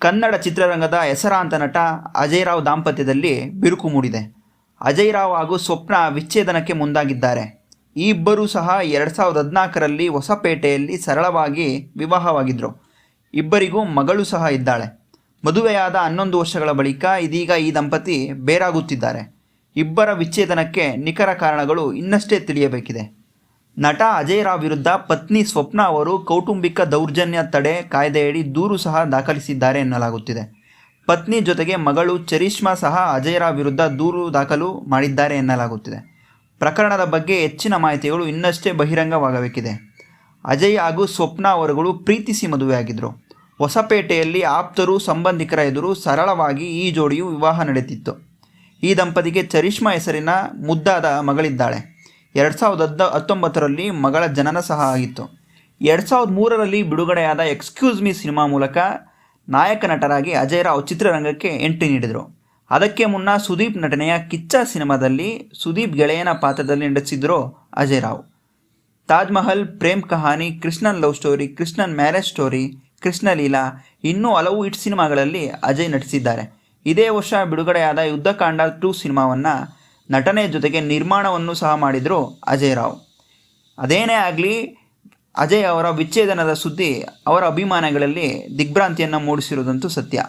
ಕನ್ನಡ ಚಿತ್ರರಂಗದ ಹೆಸರಾಂತ ನಟ ಅಜಯ್ ರಾವ್ ದಾಂಪತ್ಯದಲ್ಲಿ ಬಿರುಕು ಮೂಡಿದೆ. ಅಜಯ್ ರಾವ್ ಹಾಗೂ ಸ್ವಪ್ನ ವಿಚ್ಛೇದನಕ್ಕೆ ಮುಂದಾಗಿದ್ದಾರೆ. ಈ ಇಬ್ಬರೂ ಸಹ ಎರಡು ಸಾವಿರದ ಹದಿನಾಲ್ಕರಲ್ಲಿ ಹೊಸಪೇಟೆಯಲ್ಲಿ ಸರಳವಾಗಿ ವಿವಾಹವಾಗಿದ್ದರು ಇಬ್ಬರಿಗೂ ಮಗಳು ಸಹ ಇದ್ದಾಳೆ. ಮದುವೆಯಾದ ಹನ್ನೊಂದು ವರ್ಷಗಳ ಬಳಿಕ ಇದೀಗ ಈ ದಂಪತಿ ಬೇರಾಗುತ್ತಿದ್ದಾರೆ. ಇಬ್ಬರ ವಿಚ್ಛೇದನಕ್ಕೆ ನಿಖರ ಕಾರಣಗಳು ಇನ್ನಷ್ಟೇ ತಿಳಿಯಬೇಕಿದೆ. ನಟ ಅಜಯ್ ರಾವ್ ವಿರುದ್ಧ ಪತ್ನಿ ಸ್ವಪ್ನ ಅವರು ಕೌಟುಂಬಿಕ ದೌರ್ಜನ್ಯ ತಡೆ ಕಾಯ್ದೆಯಡಿ ದೂರು ಸಹ ದಾಖಲಿಸಿದ್ದಾರೆ ಎನ್ನಲಾಗುತ್ತಿದೆ. ಪತ್ನಿ ಜೊತೆಗೆ ಮಗಳು ಚರಿಷ್ಮಾ ಸಹ ಅಜಯ್ ರಾವ್ ವಿರುದ್ಧ ದೂರು ದಾಖಲು ಮಾಡಿದ್ದಾರೆ ಎನ್ನಲಾಗುತ್ತಿದೆ. ಪ್ರಕರಣದ ಬಗ್ಗೆ ಹೆಚ್ಚಿನ ಮಾಹಿತಿಗಳು ಇನ್ನಷ್ಟೇ ಬಹಿರಂಗವಾಗಬೇಕಿದೆ. ಅಜಯ್ ಹಾಗೂ ಸ್ವಪ್ನ ಅವರುಗಳು ಪ್ರೀತಿಸಿ ಮದುವೆಯಾಗಿದ್ದರು ಹೊಸಪೇಟೆಯಲ್ಲಿ ಆಪ್ತರು ಸಂಬಂಧಿಕರ ಎದುರು ಸರಳವಾಗಿ ಈ ಜೋಡಿಯು ವಿವಾಹ ನಡೆದಿತ್ತು. ಈ ದಂಪತಿಗೆ ಚರಿಷ್ಮಾ ಹೆಸರಿನ ಮುದ್ದಾದ ಮಗಳಿದ್ದಾಳೆ. ಎರಡು ಸಾವಿರದ ಹದ್ದ ಹತ್ತೊಂಬತ್ತರಲ್ಲಿ ಮಗಳ ಜನನ ಸಹ ಆಗಿತ್ತು. ಎರಡು ಸಾವಿರದ ಮೂರರಲ್ಲಿ ಬಿಡುಗಡೆಯಾದ ಎಕ್ಸ್ಕ್ಯೂಸ್ ಮಿ ಸಿನಿಮಾ ಮೂಲಕ ನಾಯಕ ನಟರಾಗಿ ಅಜಯ್ ರಾವ್ ಚಿತ್ರರಂಗಕ್ಕೆ ಎಂಟ್ರಿ ನೀಡಿದರು. ಅದಕ್ಕೆ ಮುನ್ನ ಸುದೀಪ್ ನಟನೆಯ ಕಿಚ್ಚ ಸಿನಿಮಾದಲ್ಲಿ ಸುದೀಪ್ ಗೆಳೆಯನ ಪಾತ್ರದಲ್ಲಿ ನಟಿಸಿದ್ರು Ajay Rao. Taj Mahal, Prem Kahani, Krishnan Love Story, Krishnan Marriage Story, Krishna Leela ಇನ್ನೂ ಹಲವು ಹಿಟ್ ಸಿನಿಮಾಗಳಲ್ಲಿ ಅಜಯ್ ನಟಿಸಿದ್ದಾರೆ. ಇದೇ ವರ್ಷ ಬಿಡುಗಡೆಯಾದ ಯುದ್ಧಕಾಂಡ ಟೂ ಸಿನಿಮಾವನ್ನು ನಟನೆ ಜೊತೆಗೆ ನಿರ್ಮಾಣವನ್ನು ಸಹ ಮಾಡಿದರು ಅಜಯ್ ರಾವ್. ಅದೇನೇ ಆಗಲಿ, ಅಜಯ್ ಅವರ ವಿಚ್ಛೇದನದ ಸುದ್ದಿ ಅವರ ಅಭಿಮಾನಿಗಳಲ್ಲಿ ದಿಗ್ಭ್ರಾಂತಿಯನ್ನು ಮೂಡಿಸಿರುವುದಂತೂ ಸತ್ಯ.